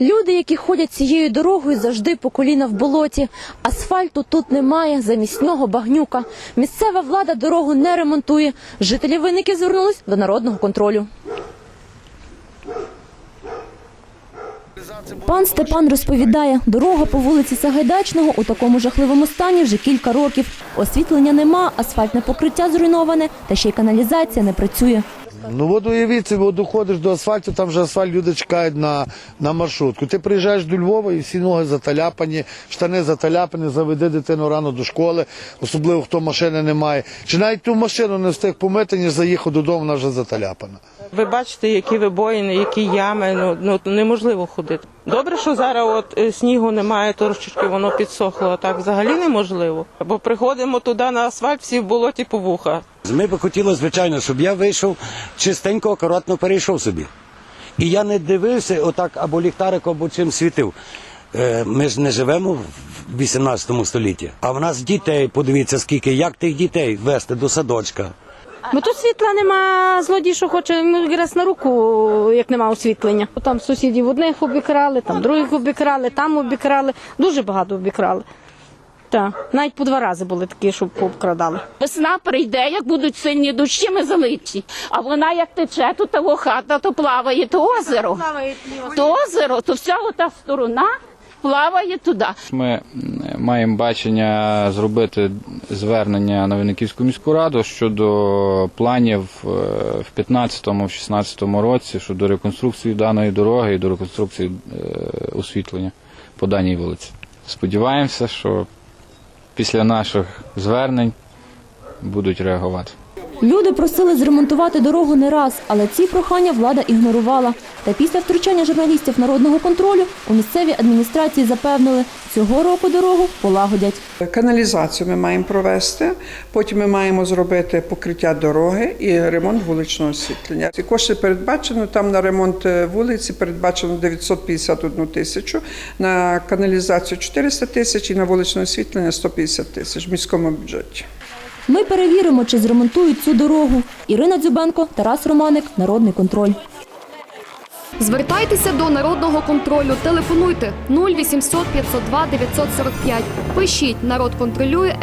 Люди, які ходять цією дорогою, завжди по коліна в болоті. Асфальту тут немає, замість нього багнюка. Місцева влада дорогу не ремонтує. Жителі винники звернулись до народного контролю. Пан Степан розповідає, дорога по вулиці Сагайдачного у такому жахливому стані вже кілька років. Освітлення нема, асфальтне покриття зруйноване, та ще й каналізація не працює. Ну от уявіть, собі, от доходиш до асфальту, там вже асфальт люди чекають на, на маршрутку. Ти приїжджаєш до Львова і всі ноги заталяпані, штани заталяпані, заведи дитину рано до школи, особливо хто машини не має. Чи навіть ту машину не встиг помити, ніж заїхав додому, вона вже заталяпана. Ви бачите, які вибоїни, які ями, ну, ну неможливо ходити. Добре, що зараз от е, снігу немає, трошечки воно підсохло, а так взагалі неможливо. Бо приходимо туди на асфальт, всі в болоті по вуха. Ми би хотіли, звичайно, щоб я вийшов чистенько, акуратно перейшов собі. І я не дивився отак або ліхтариком, або чим світив. Е, Ми ж не живемо в 18 столітті. А в нас дітей, подивіться, скільки, як тих дітей вести до садочка. Бо тут світла нема, злодій, що хоче якраз на руку, як нема освітлення. Там сусідів одних обікрали, там других обікрали, там обікрали. Дуже багато обікрали. Так, навіть по два рази були такі, що обкрадали. Весна прийде, як будуть сильні дощі, ми залиті. А вона як тече, то того хата, то плаває, то озеро. То озеро, то вся ота сторона плаває туди. Ми маємо бачення зробити звернення на Винниківську міську раду щодо планів е, в 15-16 році щодо реконструкції даної дороги і до реконструкції е, освітлення по даній вулиці. Сподіваємося, що після наших звернень будуть реагувати. Люди просили зремонтувати дорогу не раз, але ці прохання влада ігнорувала. Та після втручання журналістів народного контролю у місцевій адміністрації запевнили, цього року дорогу полагодять. Каналізацію ми маємо провести, потім ми маємо зробити покриття дороги і ремонт вуличного освітлення. Ці кошти передбачено там на ремонт е, вулиці передбачено 951 тисячу, на каналізацію 400 тисяч і на вуличне освітлення 150 тисяч в міському бюджеті. Ми перевіримо, чи зремонтують цю дорогу. Ірина Дзюбенко, Тарас Романик, Народний контроль. Звертайтеся до народного контролю. Телефонуйте 0800 502 945. Пишіть народ контролює.